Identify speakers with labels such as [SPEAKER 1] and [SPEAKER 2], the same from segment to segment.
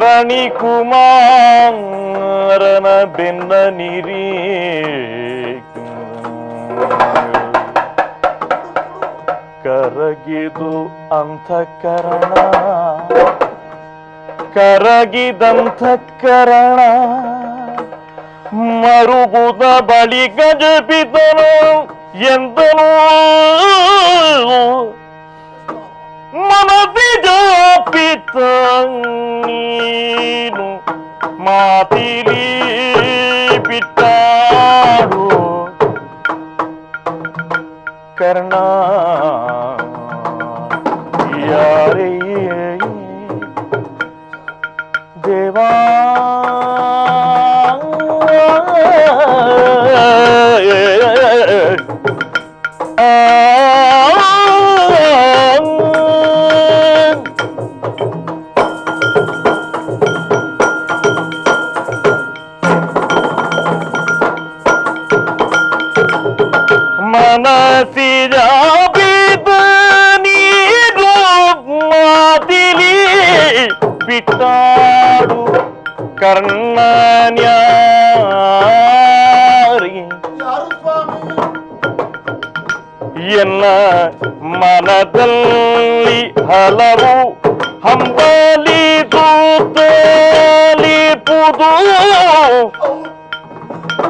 [SPEAKER 1] ತರಣಿ ಕುಮಾರನ ಬೆನ್ನ ನಿರಿ ಕರಗಿದು ಅಂತಃಕರಣ ಕರಗಿದಂತಃಕರಣ ಮರುಗುದ ಬಳಿ ಗಜಪಿತನು ಎಂದನು. ಮನದಿ ಜಾಪಿತ ನೀನು ಮಾತಿಲಿ ಬಿಟ್ಟಾಡು ಕರ್ಣ ಯಾರೇ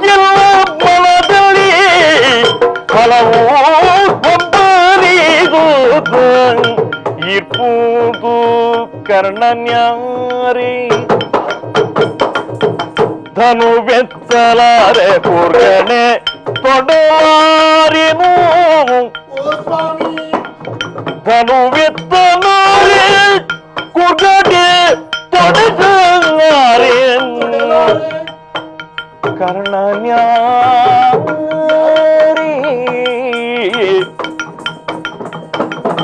[SPEAKER 1] ಎಲ್ಲ ಮನದಲ್ಲಿ ಹಲವು ಹಂಬಲಿ ತೂತ ಇರ್ಪುದು ಕರ್ಣನ್ಯಾರಿ ಧನುವೆತ್ತಲಾರೆ ಪೂರ್ಗಣೆ ತೊಡಲಾರಿನು
[SPEAKER 2] ಓ ಸ್ವಾಮಿ
[SPEAKER 1] ಧನುವೆತ್ತಲಾರೆ ಕುರ್ಗಣೆ ತೊಡಲಾರೆ ಕರ್ಣನ್ಯಾರಿ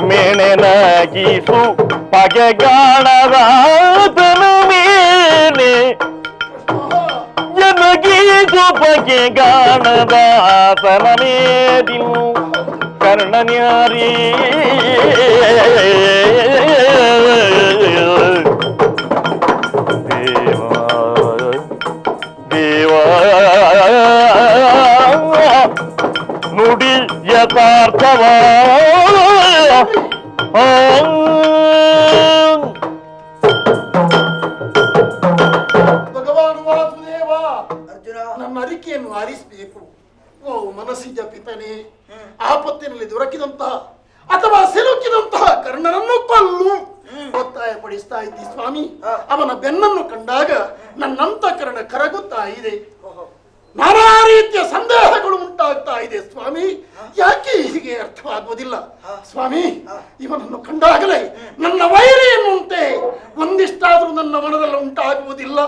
[SPEAKER 1] ಮೇಣೆನಗೀಸು ಪಗೆಗಾಣದ ಮೇಲೆ ಜನಗೀಸು ಪಗೆಗಾಣದ ಆತನ ಮೇದಿನು ಕರ್ಣನ್ಯಾರಿ ಯಥಾರ್ಥವ
[SPEAKER 2] ಭಗವಾನ್ ವಾಸುದೇವ
[SPEAKER 3] ಅರ್ಜುನ
[SPEAKER 2] ನನ್ನ ಅರಿಕೆಯನ್ನು ಆರಿಸಬೇಕು. ಓ ಮನಸ್ಸಿಜ ಪಿತನೆ ಆಪತ್ತಿನಲ್ಲಿ ದೊರಕಿದಂತಹ ಅಥವಾ ಸಿಲುಕಿದಂತಹ ಕರ್ಣನನ್ನು ಕೊಲ್ಲು. ಒತ್ತಾಯ ಪಡಿಸ್ತಾ ಇದ್ದಿ ಸ್ವಾಮಿ. ಅವನ ಬೆನ್ನನ್ನು ಕಂಡಾಗ ನನ್ನಂತಕರಣ ಕರಗುತ್ತಾ ಇದೆ. ನಾನಾ ರೀತಿಯ ಸಂದೇಹಗಳು ಉಂಟಾಗ್ತಾ ಇದೆ ಸ್ವಾಮಿ. ಯಾಕೆ ಹೀಗೆ ಅರ್ಥವಾಗುವುದಿಲ್ಲ? ಸ್ವಾಮಿ ಇವನನ್ನು ಕಂಡಾಗಲೇ ನನ್ನ ವೈರಿ ಎನ್ನುವಂತೆ ಒಂದಿಷ್ಟಾದರೂ ನನ್ನ ಮನದಲ್ಲಿ ಉಂಟಾಗುವುದಿಲ್ಲ.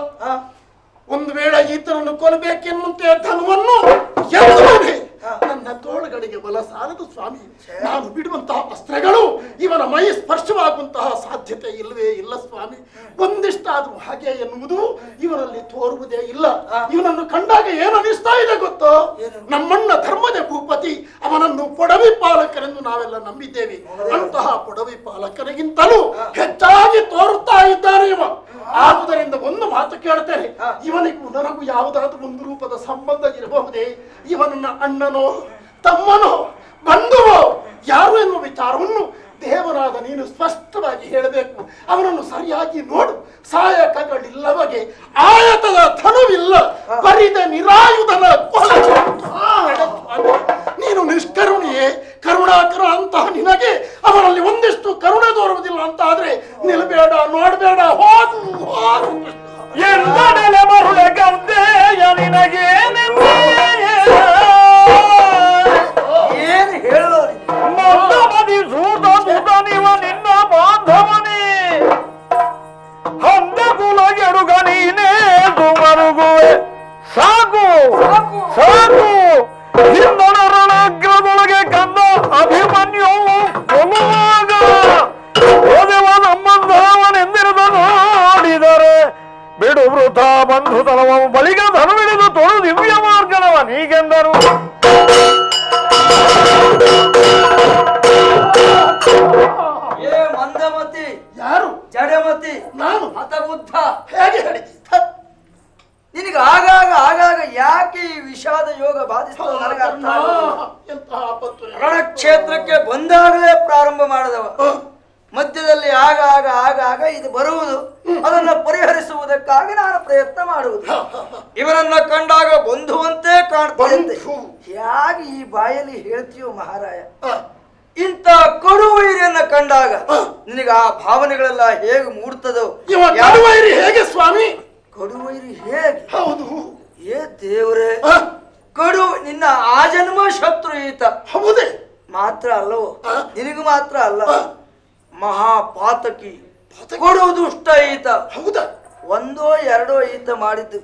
[SPEAKER 2] ಒಂದು ವೇಳೆ ಈತನನ್ನು ಕೊಲ್ಲಬೇಕೆನ್ನುವಂತೆ ಧನವನ್ನು ಎತ್ತುವುದೇ ನನ್ನ ತೋಳುಗಳಿಗೆ ಬಲ ಸಾಲದು ಸ್ವಾಮಿ. ನಾನು ಬಿಡುವಂತಹ ಅಸ್ತ್ರಗಳು ಇವನ ಮೈ ಸ್ಪರ್ಶವಾಗುವಂತಹ ಸಾಧ್ಯತೆ ಇಲ್ಲವೇ ಇಲ್ಲ ಸ್ವಾಮಿ. ಒಂದಿಷ್ಟಾದ್ರೂ ಹಾಗೆ ಎನ್ನುವುದು ಇವನಲ್ಲಿ ತೋರುವುದೇ ಇಲ್ಲ. ಇವನನ್ನು ಕಂಡಾಗ ಏನು ಅನಿಸ್ತಾ ಇದೆ ಗೊತ್ತೋ? ನಮ್ಮಣ್ಣ ಧರ್ಮದ ಭೂಪತಿ ಅವನನ್ನು ಪೊಡವಿ ಪಾಲಕರೆಂದು ನಾವೆಲ್ಲ ನಂಬಿದ್ದೇವೆ. ಅಂತಹ ಪೊಡವಿ ಪಾಲಕರಿಗಿಂತಲೂ ಹೆಚ್ಚಾಗಿ ತೋರುತ್ತಾ ಇದ್ದಾನೆ ಇವ. ಆದುದರಿಂದ ಒಂದು ಮಾತು ಕೇಳ್ತೇನೆ. ಇವನಿಗೂ ನನಗೂ ಯಾವುದಾದ್ರೂ ಒಂದು ರೂಪದ ಸಂಬಂಧ ಇರಬಹುದೇ? ಇವನನ್ನ ಅಣ್ಣನೋ ತಮ್ಮನೋ ಬಂಧುವೋ ಯಾರು ಎನ್ನುವ ವಿಚಾರವನ್ನು ದೇವರಾದ ನೀನು ಸ್ಪಷ್ಟವಾಗಿ ಹೇಳಬೇಕು. ಅವನನ್ನು ಸರಿಯಾಗಿ ನೋಡು. ಸಾಯಕಗಳಿಲ್ಲವಗೆ ಆಯತದ ಧನುವಿಲ್ಲ. ಬರಿದ ನಿರಾಯುಧನ ನೀನು ನಿಷ್ಕರುಣಿಯೇ ಕರುಣಾಕರ ಅಂತ ನಿನಗೆ ಅವನಲ್ಲಿ ಒಂದಿಷ್ಟು ಕರುಣೆ ತೋರುವುದಿಲ್ಲ ಅಂತ ಆದ್ರೆ ನಿಲ್ಬೇಡ ನೋಡ್ಬೇಡ
[SPEAKER 1] ಮರುಳ ಗೌದೆಯ ನಿನಗೆ
[SPEAKER 3] 사고! 사고! 사고! ಆಗ ಇದು ಬರುವುದು ಅದನ್ನು ಪರಿಹರಿಸುವುದಕ್ಕಾಗಿ ನಾನು ಪ್ರಯತ್ನ ಮಾಡುವುದು. ಇವರನ್ನ ಕಂಡಾಗ ಬಂಧುವಂತೆ ಕಾಣ್ತದೆ
[SPEAKER 2] ಬಂಧು.
[SPEAKER 3] ಹೇಗೆ ಈ ಬಾಯಲ್ಲಿ ಹೇಳ್ತೀಯೋ ಮಹಾರಾಯ
[SPEAKER 2] ಇಂತ
[SPEAKER 3] ಇಂಥ ಕಡು ವೈರಿಯನ್ನ ಕಂಡಾಗ. ನಿನಗೆ ಆ ಭಾವನೆಗಳೆಲ್ಲ ಹೇಗೆ ಮೂಡ್ತದೋ
[SPEAKER 2] ಕಡುವೈರಿ ಹೇಗೆ ಸ್ವಾಮಿ
[SPEAKER 3] ಕಡು ವೈರಿ ಹೇಗೆ
[SPEAKER 2] ಹೌದು
[SPEAKER 3] ಏ ದೇವರೇ. ಕಡು ನಿನ್ನ ಆ ಜನ್ಮ ಶತ್ರು ಈತ
[SPEAKER 2] ಹೌದೇ
[SPEAKER 3] ಮಾತ್ರ ಅಲ್ಲವೋ. ನಿನಗೂ ಮಾತ್ರ ಅಲ್ಲ. ಮಹಾಪಾತಕಿ
[SPEAKER 2] ಪಾತಕಿ?
[SPEAKER 3] ಕೊಡು ದುಷ್ಟ ಈತ.
[SPEAKER 2] ಹೌದಾ?
[SPEAKER 3] ಒಂದೋ ಎರಡೋ ಈತ ಮಾಡಿದ್ದು.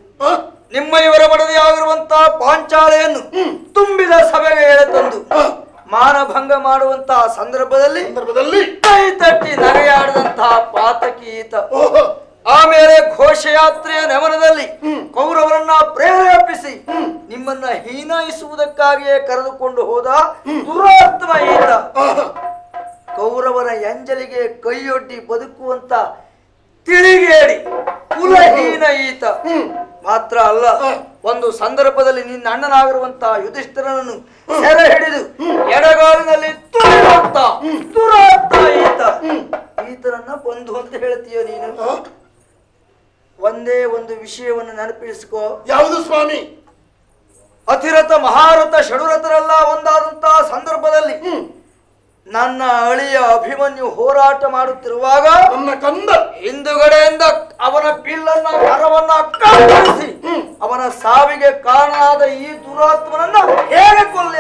[SPEAKER 3] ನಿಮ್ಮ ಇವರ ಬಡದೆಯಾಗಿರುವಂತಹ ಪಾಂಚಾಲೆಯನ್ನು ತುಂಬಿದ ಸಭೆಗೆ ಎಳೆತಂದು
[SPEAKER 2] ತಂದು
[SPEAKER 3] ಮಾನಭಂಗ ಮಾಡುವಂತಹ ಸಂದರ್ಭದಲ್ಲಿ
[SPEAKER 2] ಸಂದರ್ಭದಲ್ಲಿ
[SPEAKER 3] ಕೈ ತಟ್ಟಿ ನಗೆಯಾಡಿದಂತಹ ಪಾತಕಿ ಈತ. ಆಮೇಲೆ ಘೋಷಯಾತ್ರೆಯ ನಮನದಲ್ಲಿ ಕೌರವರನ್ನ ಪ್ರೇರೇಪಿಸಿ ನಿಮ್ಮನ್ನ ಹೀನಾಯಿಸುವುದಕ್ಕಾಗಿಯೇ ಕರೆದುಕೊಂಡು ಹೋದ ದುರಾತ್ಮ ಈತ.
[SPEAKER 2] ಆಹಾ.
[SPEAKER 3] ಕೌರವರ ಎಂಜಲಿಗೆ ಕೈಯೊಡ್ಡಿ ಬದುಕುವಂತ ತಿಳಿಗೇಡಿ ಕುಲಹೀನ ಈತ. ಮಾತ್ರ ಅಲ್ಲ ಒಂದು ಸಂದರ್ಭದಲ್ಲಿ ನಿನ್ನ ಅಣ್ಣನಾಗಿರುವಂತಹ ಯುಧಿಷ್ಠರನನ್ನು ಸೆರೆ ಹಿಡಿದು ಎಡಗಾಲಿನಲ್ಲಿ ಈತ. ಈತನನ್ನ ಬಂಧು ಅಂತ ಹೇಳ್ತೀಯ ನೀನು? ಒಂದೇ ಒಂದು ವಿಷಯವನ್ನು ನೆನಪಿಸಿಕೋ.
[SPEAKER 2] ಯಾವುದು ಸ್ವಾಮಿ?
[SPEAKER 3] ಅತಿರಥ ಮಹಾರಥ ಷಡುರಥರೆಲ್ಲ ಒಂದಾದಂತಹ ಸಂದರ್ಭದಲ್ಲಿ ನನ್ನ ಅಳಿಯ ಅಭಿಮನ್ಯು ಹೋರಾಟ ಮಾಡುತ್ತಿರುವಾಗ
[SPEAKER 2] ನನ್ನ ಕಂದ
[SPEAKER 3] ಹಿಂದುಗಡೆಯಿಂದ ಅವನ ಬಿಲ್ಲನ್ನ ಮರವನ್ನ ಕತ್ತರಿಸಿ ಅವನ ಸಾವಿಗೆ ಕಾರಣಾದ ಈ ದುರಾತ್ಮನನ್ನ ಹೇಗೆ ಕೊಲ್ಲಿ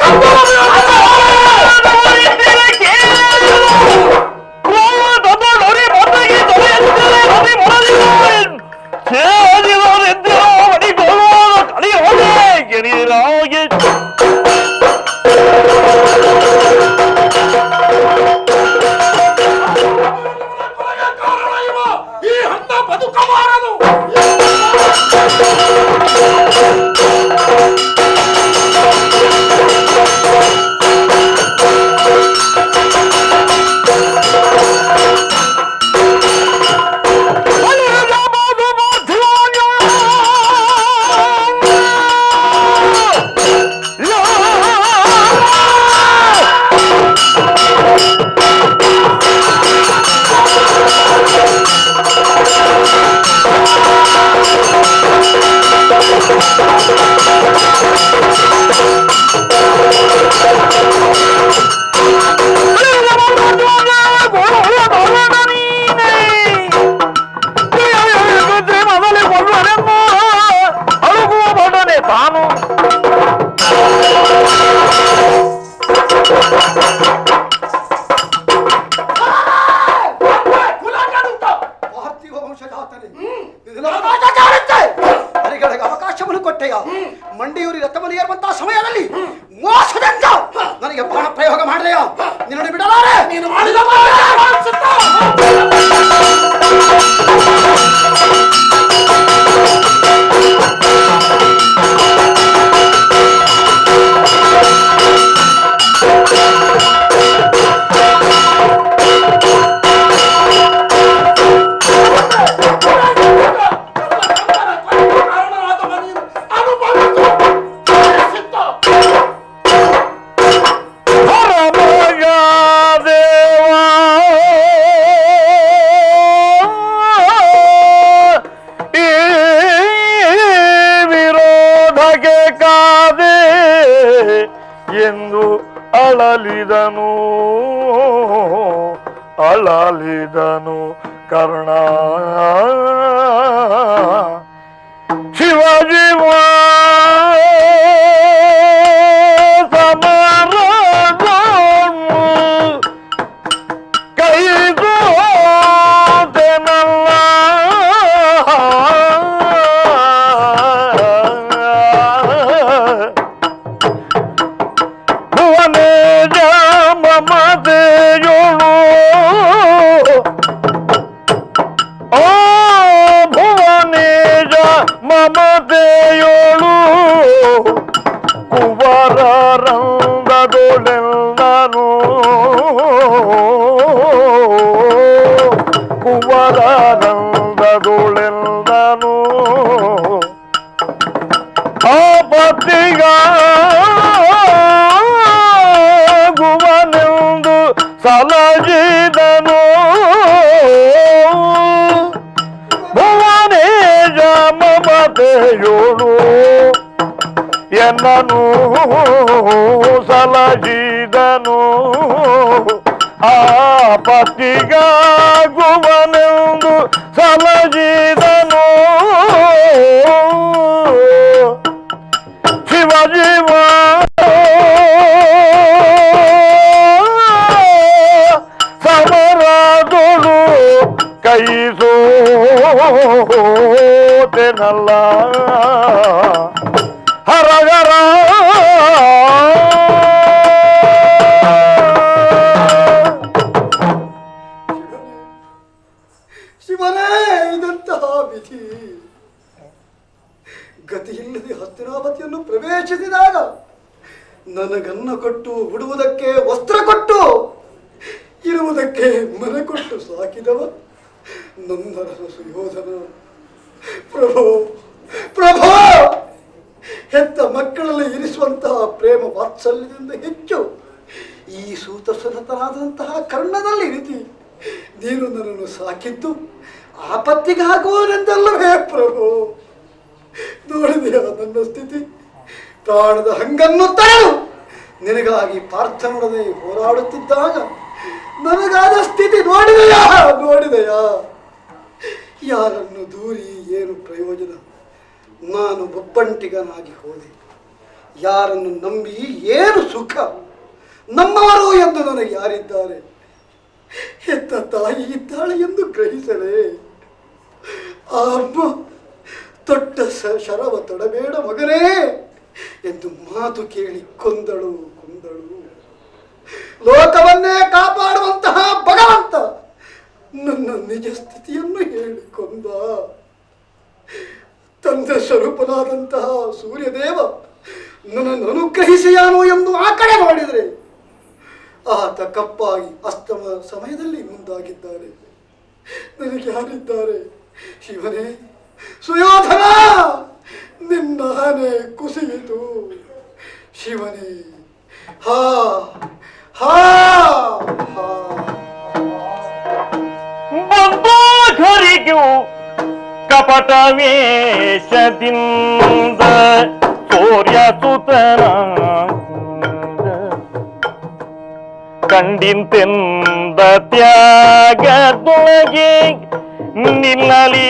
[SPEAKER 4] ಹರಿಗಳಿಗೆ ಅವಕಾಶವನ್ನು ಕೊಟ್ಟೆಯ ಮಂಡಿಯೂರಿ ರಥವನ್ನು ಏರುವಂತಹ ಸಮಯದಲ್ಲಿ ಮೋಸದಿಂದ ನನಗೆ ಬಾಣ ಪ್ರಯೋಗ ಮಾಡಿದೆಯ ನಿನ್ನನ್ನು ಬಿಡಲಾರೆ.
[SPEAKER 2] ನೀನು ಮಾಡಿದ
[SPEAKER 1] ಎಂದು ಅಳಲಿದನು. ಅಳಲಿದನು Karna. Shivaji usa a lagida no a patiga governando salagida no chiva
[SPEAKER 4] chiva samarado no caizo tenala haragara ನನಗನ್ನ ಕೊಟ್ಟು ಉಡುವುದಕ್ಕೆ ವಸ್ತ್ರ ಕೊಟ್ಟು, ಇರುವುದಕ್ಕೆ ಮನೆ ಕೊಟ್ಟು ಸಾಕಿದವ ನನ್ನ ಸುಯೋಧನ ಪ್ರಭು ಪ್ರಭು! ಹೆತ್ತ ಮಕ್ಕಳಲ್ಲಿ ಇರಿಸುವಂತಹ ಪ್ರೇಮ ವಾತ್ಸಲ್ಯದಿಂದ ಹೆಚ್ಚು. ಈ ಸೂತಸನತನಾದಂತಹ ಕರ್ಣದಲ್ಲಿ ರೀತಿ ನೀನು ನನ್ನನ್ನು ಸಾಕಿದ್ದು ಆಪತ್ತಿಗಾಗುವನೆಂದಲ್ಲವೇ ಪ್ರಭು? ನೋಡಿದೆಯಾ ನನ್ನ ಸ್ಥಿತಿ? ಪ್ರಾಣದ ಹಂಗನ್ನು ತರಲು ನಿನಗಾಗಿ ಪಾರ್ಥನೊಡನೆ ಹೋರಾಡುತ್ತಿದ್ದಾಗ ನನಗಾದ ಸ್ಥಿತಿ ನೋಡಿದೆಯಾ? ನೋಡಿದೆಯಾ? ಯಾರನ್ನು ದೂರಿ ಏನು ಪ್ರಯೋಜನ? ನಾನು ಒಬ್ಬಂಟಿಗನಾಗಿ ಹೋದೆ. ಯಾರನ್ನು ನಂಬಿ ಏನು ಸುಖ? ನಮ್ಮವರು ಎಂದು ನನಗೆ ಯಾರಿದ್ದಾರೆ? ಹೆತ್ತ ತಾಯಿ ಇದ್ದಾಳೆ ಎಂದು ಗ್ರಹಿಸಲೇ? ಆ ಅಮ್ಮ, ತೊಟ್ಟ ಶರವ ತೊಡಬೇಡ ಮಗನೇ. ಎಂದು ಮಾತು ಕೇಳಿ ಕೊಂದಳು ಕೊಂದಳು. ಲೋಕವನ್ನೇ ಕಾಪಾಡುವಂತಹ ಭಗವಂತ ನನ್ನ ನಿಜ ಸ್ಥಿತಿಯನ್ನು ಹೇಳಿ ಕೊಂದ ತಂದೆ ಸ್ವರೂಪನಾದಂತಹ ಸೂರ್ಯದೇವ ನನ್ನನ್ನು ಅನುಗ್ರಹಿಸಿಯಾನು ಎಂದು ಆ ಕಡೆ ಮಾಡಿದರೆ ಆತ ಕಪ್ಪಾಗಿ ಅಸ್ತಮ ಸಮಯದಲ್ಲಿ ಮುಂದಾಗಿದ್ದಾರೆ. ನನಗೆ ಯಾರಿದ್ದಾರೆ? ಶಿವನೇ ಸುಯೋಧನ ಶಿವನೇ ಹಾ ಹಾ ಹಾ
[SPEAKER 1] ಬಂದು ಘರಿಗೂ ಕಪಟ ವೇಷದಿಂದ ಸೂರ್ಯ ಸುತನ ಕಂಡಿಂತೆಂದ ತ್ಯಾಗದೊಳಗೆ ನಿಲ್ಲಲಿ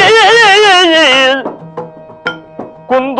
[SPEAKER 1] ಕುಂದುಗಾನೆ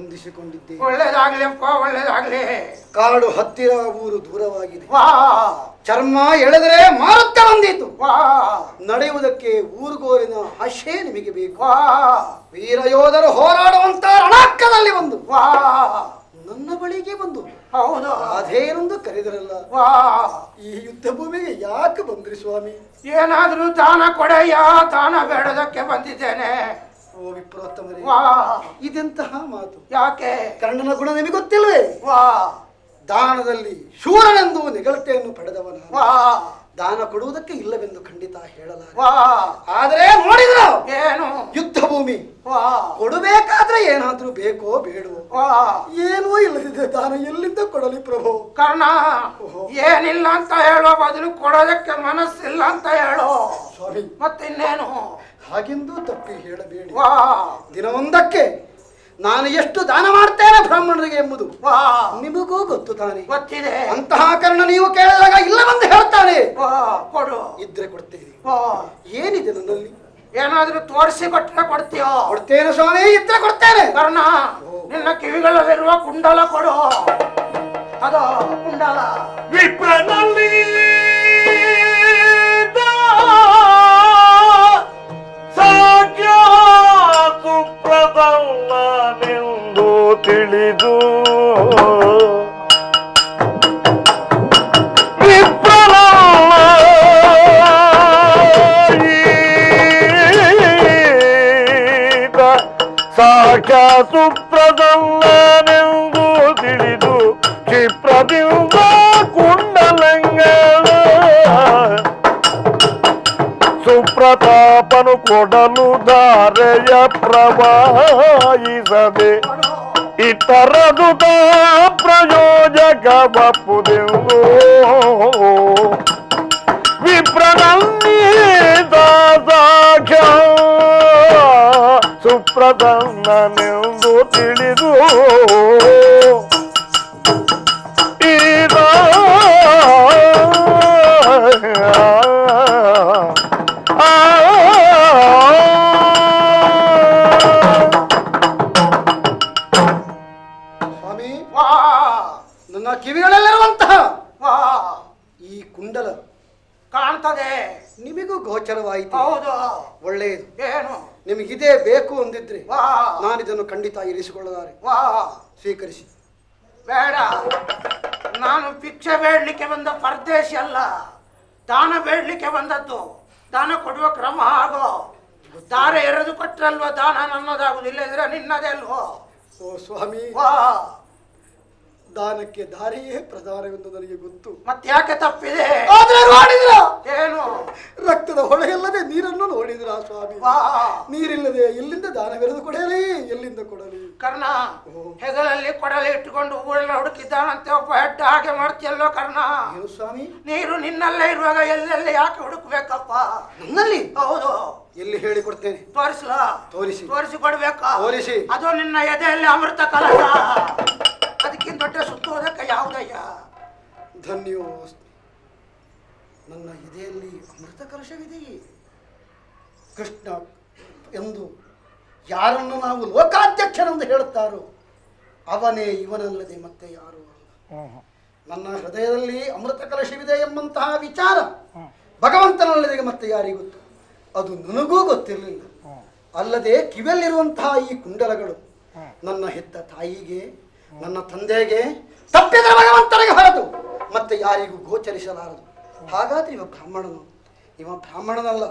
[SPEAKER 4] ವಂದಿಸಿಕೊಂಡಿದ್ದೆ
[SPEAKER 2] ಒಳ್ಳೇದಾಗ್ಲಿಪ್ಪ ಒಳ್ಳೇದಾಗ್ಲಿ
[SPEAKER 4] ಕಾಡು ಹತ್ತಿರ ಊರು ದೂರವಾಗಿದೆ. ಚರ್ಮ ಎಳೆದರೆ ಮಾರುತ್ತ ಬಂದಿತು. ನಡೆಯುವುದಕ್ಕೆ ಊರುಗೋರಿನ ಆಶೆ ನಿಮಗೆ ಬೇಕು.
[SPEAKER 2] ವೀರಯೋಧರು
[SPEAKER 4] ವೀರ ಯೋಧರು ಹೋರಾಡುವಂತ ರಣಕ್ಕದಲ್ಲಿ ಬಂದು.
[SPEAKER 2] ವಾ.
[SPEAKER 4] ನನ್ನ ಬಳಿಗೆ ಬಂದು.
[SPEAKER 2] ಹೌದು?
[SPEAKER 4] ಅದೇನೊಂದು ಕರೆದರಲ್ಲ.
[SPEAKER 2] ವಾ.
[SPEAKER 4] ಈ ಯುದ್ಧ ಭೂಮಿಗೆ ಯಾಕೆ ಬಂದ್ರಿ ಸ್ವಾಮಿ?
[SPEAKER 2] ಏನಾದ್ರೂ ತಾನ ಕೊಡೆಯ ತಾನ ಬೇಡದಕ್ಕೆ ಬಂದಿದ್ದೇನೆ.
[SPEAKER 4] ಓ ವಿಪ್ರೋತ್ತಮರೇ ಇದೆಂತಹ ಮಾತು?
[SPEAKER 2] ಯಾಕೆ?
[SPEAKER 4] ಕರ್ಣನ ಗುಣ ನಿಮಗೆ ಗೊತ್ತಿಲ್ವೇ
[SPEAKER 2] ವಾ.
[SPEAKER 4] ದಾನದಲ್ಲಿ ಶೂರನೆಂದು ನಿಗಳತೆಯನ್ನು ಪಡೆದವನ ದಾನ ಕೊಡುವುದಕ್ಕೆ ಇಲ್ಲವೆಂದು ಖಂಡಿತ ಹೇಳಲಾರೆ. ಆದರೆ ಮಾಡಿದ್ರು
[SPEAKER 2] ಏನು?
[SPEAKER 4] ಯುದ್ಧ ಭೂಮಿ. ಕೊಡಬೇಕಾದ್ರೆ ಏನಾದ್ರೂ ಬೇಕೋ ಬೇಡವೋ. ಏನೂ ಇಲ್ಲದಿದೆ ದಾನ ಎಲ್ಲಿಂದ ಕೊಡಲಿ ಪ್ರಭು?
[SPEAKER 2] ಕರ್ಣ ಏನಿಲ್ಲ ಅಂತ ಹೇಳೋ ಬದಲು ಕೊಡೋದಕ್ಕೆ ಮನಸ್ಸಿಲ್ಲ ಅಂತ ಹೇಳೋ.
[SPEAKER 4] ಸ್ವಾಮಿ.
[SPEAKER 2] ಮತ್ತಿನ್ನೇನು?
[SPEAKER 4] ಹಾಗೆಂದು ತಪ್ಪಿ ಹೇಳಬೇಡಿ.
[SPEAKER 2] ದಿನ
[SPEAKER 4] ದಿನವೊಂದಕ್ಕೆ ನಾನು ಎಷ್ಟು ದಾನ ಮಾಡ್ತೇನೆ ಬ್ರಾಹ್ಮಣರಿಗೆ ಎಂಬುದು ನಿಮಗೂ ಗೊತ್ತು ತಾನೆ.
[SPEAKER 5] ಗೊತ್ತಿದೆ.
[SPEAKER 4] ಅಂತಹ ಕರ್ಣ ನೀವು ಕೇಳಿದಾಗ ಇಲ್ಲವೆಂದು ಹೇಳ್ತಾನೆ. ಇದ್ರೆ ಕೊಡ್ತೇನೆ ಏನಿದೆ ನನ್ನಲ್ಲಿ?
[SPEAKER 5] ಏನಾದ್ರೂ ತೋರಿಸಿ ಕೊಟ್ಟರೆ ಕೊಡ್ತೀಯೋ?
[SPEAKER 4] ಕೊಡ್ತೇನೆ ಸ್ವಾಮಿ ಇದ್ರೆ ಕೊಡ್ತೇನೆ.
[SPEAKER 5] ಕರ್ಣ ನಿನ್ನ ಕಿವಿಗಳಲ್ಲಿರುವ ಕುಂಡಲ ಕೊಡು. ಅದು ಕುಂಡಲ.
[SPEAKER 1] ವಿಪ್ರನಲ್ಲಿ ಸಾಧ್ಯ ತಿಳಿದು ಸಾಕ್ಷಾತ್ ಪ್ರಬಲನೆಂದು ತಿಳಿದು ಕ್ಷಿಪ್ರದಿಂದ ಕುಂಡಲಂಗಳ ಸುಪ್ರತಾಪನು ಕೊಡಲು ಧಾರೆಯ ಪ್ರವಾಹಿಸದೆ ಇತರದು ಪ್ರಯೋಜಕ ಬಪ್ಪುದೆಂದು ವಿಪ್ರನನ್ನೀತ ಸುಪ್ರದನ್ನನೆಂದು ತಿಳಿದು
[SPEAKER 4] ನಾನಿದನ್ನು ಖಂಡಿತ ಇರಿಸಿಕೊಳ್ಳಲಾರೆ
[SPEAKER 5] ವಾ
[SPEAKER 4] ಸ್ವೀಕರಿಸಿ.
[SPEAKER 5] ಬೇಡ. ನಾನು ಭಿಕ್ಷೆ ಬೇಡಲಿಕ್ಕೆ ಬಂದ ಪರದೇಶಿ ಅಲ್ಲ. ದಾನ ಬೇಡಲಿಕ್ಕೆ ಬಂದದ್ದು. ದಾನ ಕೊಡುವ ಕ್ರಮ ಆಗೋ. ದಾರ ಎರೆದು ಕೊಟ್ಟರಲ್ವ ದಾನ ನನ್ನದಾಗುದು ಇದ್ರೆ ನಿನ್ನದೇ ಅಲ್ವೋ?
[SPEAKER 4] ಓ ಸ್ವಾಮಿ.
[SPEAKER 5] ವಾ.
[SPEAKER 4] ದಾನಕ್ಕೆ ದಾರಿಯೇ ಪ್ರಧಾನವೆಂದು ನನಗೆ ಗೊತ್ತು.
[SPEAKER 5] ಮತ್ತ್ಯಾಕೆ ತಪ್ಪಿದೆ?
[SPEAKER 4] ಆದ್ರೆ ನೋಡಿದ್ರ?
[SPEAKER 5] ಏನು?
[SPEAKER 4] ರಕ್ತದ ಹೊಳೆಯಲ್ಲದೆ ನೀರನ್ನು ನೋಡಿದ್ರ ಸ್ವಾಮಿ? ನೀರಿಲ್ಲದೆ ಎಲ್ಲಿಂದ ದಾನವಿರದು ಕೊಡಲಿ ಎಲ್ಲಿಂದ ಕೊಡಲಿ.
[SPEAKER 5] ಕರ್ಣ ಹೆಗಲಲ್ಲಿ ಕೊಡಲಿ ಇಟ್ಟುಕೊಂಡು ಊರೆಲ್ಲ ಹುಡುಕಿದ್ದಾನಂತೆ ಒಬ್ಬ ಹೆಡ್ಡ ಹಾಗೆ ಮಾಡ್ತಿಯಲ್ಲೋ ಕರ್ಣ?
[SPEAKER 4] ಏನು ಸ್ವಾಮಿ?
[SPEAKER 5] ನೀರು ನಿನ್ನಲ್ಲೇ ಇರುವಾಗ ಎಲ್ಲೆಲ್ಲಿ ಯಾಕೆ ಹುಡುಕ್ಬೇಕಪ್ಪ?
[SPEAKER 4] ನನ್ನಲ್ಲಿ?
[SPEAKER 5] ಹೌದು.
[SPEAKER 4] ಎಲ್ಲಿ ಹೇಳಿ ಕೊಡ್ತೇನೆ?
[SPEAKER 5] ತೋರಿಸಲ?
[SPEAKER 4] ತೋರಿಸಿ.
[SPEAKER 5] ತೋರಿಸಿ ಕೊಡ್ಬೇಕಾ?
[SPEAKER 4] ತೋರಿಸಿ.
[SPEAKER 5] ಅದು ನಿನ್ನ ಎದೆಯಲ್ಲಿ ಅಮೃತ ಕಲಶ. ಅದಕ್ಕಿಂತ ದೊಡ್ಡ ಸುತ್ತೋದಕ್ಕೆ ಯಾವುದಯ್ಯ
[SPEAKER 4] ಧನ್ಯೋ ನನ್ನ ಎದೆಯಲ್ಲಿ ಅಮೃತ ಕಲಶವಿದೆಯೇ ಕೃಷ್ಣ ಎಂದು ಯಾರನ್ನು ನಾವು ಲೋಕಾಧ್ಯಕ್ಷನೆಂದು ಹೇಳುತ್ತಾರೋ ಅವನೇ ಇವನಲ್ಲದೆ ಮತ್ತೆ ಯಾರು ಅಲ್ಲ. ನನ್ನ ಹೃದಯದಲ್ಲಿ ಅಮೃತ ಕಲಶವಿದೆ ಎಂಬಂತಹ ವಿಚಾರ ಭಗವಂತನಲ್ಲದೆ ಮತ್ತೆ ಯಾರಿಗೂ ಗೊತ್ತು? ಅದು ನನಗೂ ಗೊತ್ತಿರಲಿಲ್ಲ. ಅಲ್ಲದೆ ಕಿವಿಯಲ್ಲಿರುವಂತಹ ಈ ಕುಂಡಲಗಳು ನನ್ನ ಹೆತ್ತ ತಾಯಿಗೆ ನನ್ನ ತಂದೆಗೆ ತಪ್ಪಿದ ಭಗವಂತನಿಗೆ ಹೊರತು. ಮತ್ತೆ ಯಾರಿಗೂ ಗೋಚರಿಸಲಾರದು. ಹಾಗಾದ್ರೆ ಇವ ಬ್ರಾಹ್ಮಣನು. ಇವ ಬ್ರಾಹ್ಮಣನಲ್ಲ.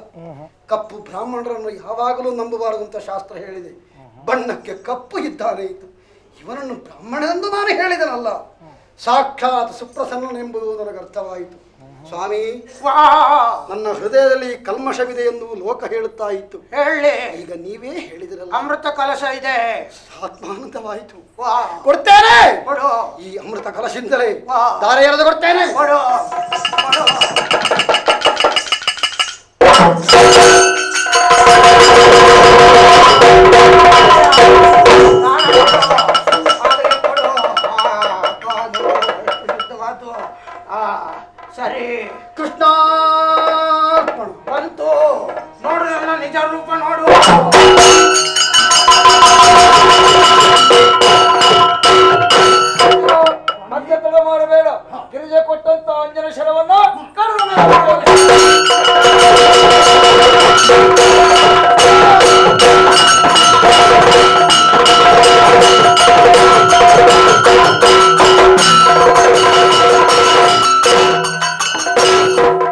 [SPEAKER 4] ಕಪ್ಪು ಬ್ರಾಹ್ಮಣರನ್ನು ಯಾವಾಗಲೂ ನಂಬಬಾರದು ಅಂತ ಶಾಸ್ತ್ರ ಹೇಳಿದೆ. ಬಣ್ಣಕ್ಕೆ ಕಪ್ಪು ಇದ್ದಾನೆ ಇತ್ತು. ಇವನನ್ನು ಬ್ರಾಹ್ಮಣನೆಂದು ನಾನು ಹೇಳಿದನಲ್ಲ. ಸಾಕ್ಷಾತ್ ಸುಪ್ರಸನ್ನನೆಂಬುದು ನನಗೆ ಅರ್ಥವಾಯಿತು ಸ್ವಾಮಿ
[SPEAKER 5] ವಾ.
[SPEAKER 4] ನನ್ನ ಹೃದಯದಲ್ಲಿ ಕಲ್ಮಶವಿದೆ ಎಂದು ಲೋಕ ಹೇಳುತ್ತಾ ಇತ್ತು.
[SPEAKER 5] ಹೇಳಿ.
[SPEAKER 4] ಈಗ ನೀವೇ ಹೇಳಿದಿರಲ್ಲ.
[SPEAKER 5] ಅಮೃತ ಕಲಶ ಇದೆ.
[SPEAKER 4] ಆತ್ಮಾನಂದವಾಯಿತು.
[SPEAKER 5] ವಾ.
[SPEAKER 4] ಕೊಡ್ತೇನೆ.
[SPEAKER 5] ಕೊಡು.
[SPEAKER 4] ಈ ಅಮೃತ ಕಲಶಿಂದಲೇ
[SPEAKER 5] ವಾ.
[SPEAKER 4] ದಾರ ಎರೆದು ಕೊಡ್ತೇನೆ